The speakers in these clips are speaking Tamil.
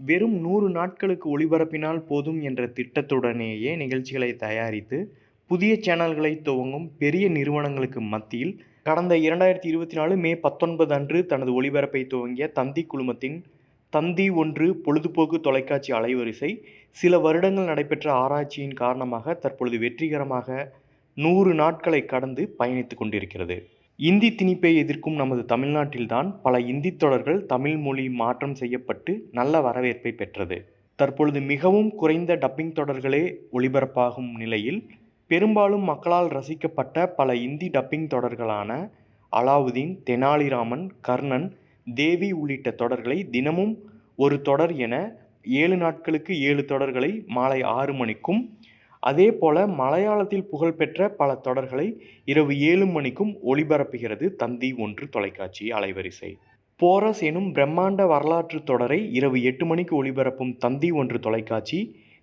வெறும் நூறு நாட்களுக்கு ஒளிபரப்பினால் போதும் என்ற திட்டத்துடனேயே நிகழ்ச்சிகளை தயாரித்து புதிய சேனல்களை துவங்கும் பெரிய நிறுவனங்களுக்கு மத்தியில் கடந்த இரண்டாயிரத்தி இருபத்தி நாலு மே பத்தொன்பது அன்று தனது ஒளிபரப்பை துவங்கிய தந்தி குழுமத்தின் தந்தி ஒன்று பொழுதுபோக்கு தொலைக்காட்சி அலைவரிசை சில வருடங்கள் நடைபெற்ற ஆராய்ச்சியின் காரணமாக தற்பொழுது வெற்றிகரமாக நூறு நாட்களை கடந்து பயணித்து கொண்டிருக்கிறது. இந்தி திணிப்பை எதிர்க்கும் நமது தமிழ்நாட்டில்தான் பல இந்தி தொடர்கள் தமிழ் மொழி மாற்றம் செய்யப்பட்டு நல்ல வரவேற்பை பெற்றது. தற்பொழுது மிகவும் குறைந்த டப்பிங் தொடர்களே ஒளிபரப்பாகும் நிலையில் பெரும்பாலும் மக்களால் ரசிக்கப்பட்ட பல இந்தி டப்பிங் தொடர்களான அலாவுதீன் தெனாலிராமன் கர்ணன் தேவி உள்ளிட்ட தொடர்களை தினமும் ஒரு தொடர் என ஏழு நாட்களுக்கு ஏழு தொடர்களை மாலை ஆறு மணிக்கும் அதே போல மலையாளத்தில் புகழ்பெற்ற பல தொடர்களை இரவு ஏழு மணிக்கும் ஒளிபரப்புகிறது தந்தி ஒன்று தொலைக்காட்சி அலைவரிசை. போரஸ் எனும் பிரம்மாண்ட வரலாற்று தொடரை இரவு எட்டு மணிக்கு ஒளிபரப்பும் தந்தி ஒன்று தொலைக்காட்சி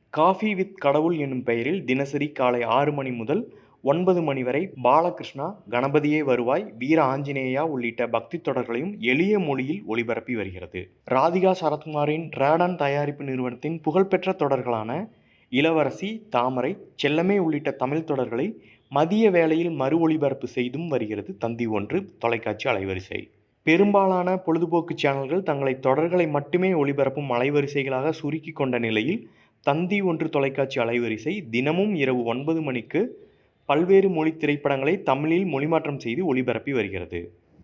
காஃபி வித் கடவுள் என்னும் பெயரில் தினசரி காலை ஆறு மணி முதல் ஒன்பது மணி வரை பாலகிருஷ்ணா கணபதியே வருவாய் வீர ஆஞ்சநேயா உள்ளிட்ட பக்தி தொடர்களையும் எளிய மொழியில் ஒளிபரப்பி வருகிறது. ராதிகா சரத்குமாரின் ரேடன் தயாரிப்பு நிறுவனத்தின் புகழ்பெற்ற தொடர்களான இளவரசி தாமரை செல்லமே உள்ளிட்ட தமிழ் தொடர்களை மதிய வேளையில் மறு ஒளிபரப்பு செய்தும் வருகிறது தந்தி ஒன்று தொலைக்காட்சி அலைவரிசை. பெரும்பாலான பொழுதுபோக்கு சேனல்கள் தங்களை தொடர்களை மட்டுமே ஒளிபரப்பும் அலைவரிசைகளாக சுருக்கி கொண்ட நிலையில் தந்தி ஒன்று தொலைக்காட்சி அலைவரிசை தினமும் இரவு ஒன்பது மணிக்கு பல்வேறு மொழி திரைப்படங்களை தமிழில் மொழிமாற்றம் செய்து ஒளிபரப்பி வருகிறது.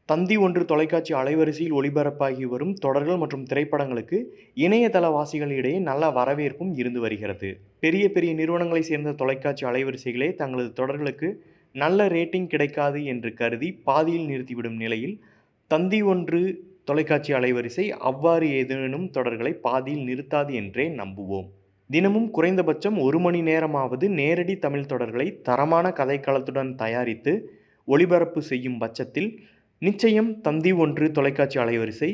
தந்தி ஒன்று தொலைக்காட்சி அலைவரிசையில் ஒளிபரப்பாகி வரும் தொடர்கள் மற்றும் திரைப்படங்களுக்கு இணையதளவாசிகளிடையே நல்ல வரவேற்பும் இருந்து வருகிறது. பெரிய பெரிய நிறுவனங்களைச் சேர்ந்த தொலைக்காட்சி அலைவரிசைகளே தங்களது தொடர்களுக்கு நல்ல ரேட்டிங் கிடைக்காது என்று கருதி பாதியில் நிறுத்திவிடும் நிலையில் தந்தி ஒன்று தொலைக்காட்சி அலைவரிசை அவ்வாறு ஏதேனும் தொடர்களை பாதியில் நிறுத்தாது என்றே நம்புவோம். தினமும் குறைந்தபட்சம் ஒரு மணி நேரமாவது நேரடி தமிழ் தொடர்களை தரமான கதைக்களத்துடன் தயாரித்து ஒளிபரப்பு செய்யும் பட்சத்தில் நிச்சயம் தந்தி ஒன்று தொலைக்காட்சி அலைவரிசை.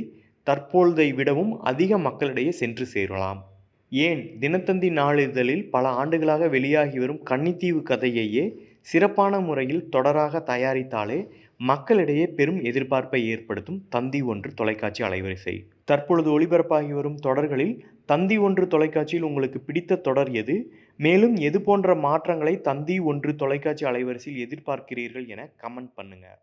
தற்பொழுதை விடவும் அதிக மக்களிடையே சென்று சேரலாம். ஏன்? தினத்தந்தி நாளிதழில் பல ஆண்டுகளாக வெளியாகி வரும் கன்னித்தீவு கதையையே சிறப்பான முறையில் தொடராக தயாரித்தாலே மக்களிடையே பெரும் எதிர்பார்ப்பை ஏற்படுத்தும் தந்தி ஒன்று தொலைக்காட்சி அலைவரிசை. தற்பொழுது ஒளிபரப்பாகி வரும் தொடர்களில் தந்தி ஒன்று தொலைக்காட்சியில் உங்களுக்கு பிடித்த தொடர் எது? மேலும் எது போன்ற மாற்றங்களை தந்தி ஒன்று தொலைக்காட்சி அலைவரிசையில் எதிர்பார்க்கிறீர்கள் என கமெண்ட் பண்ணுங்கள்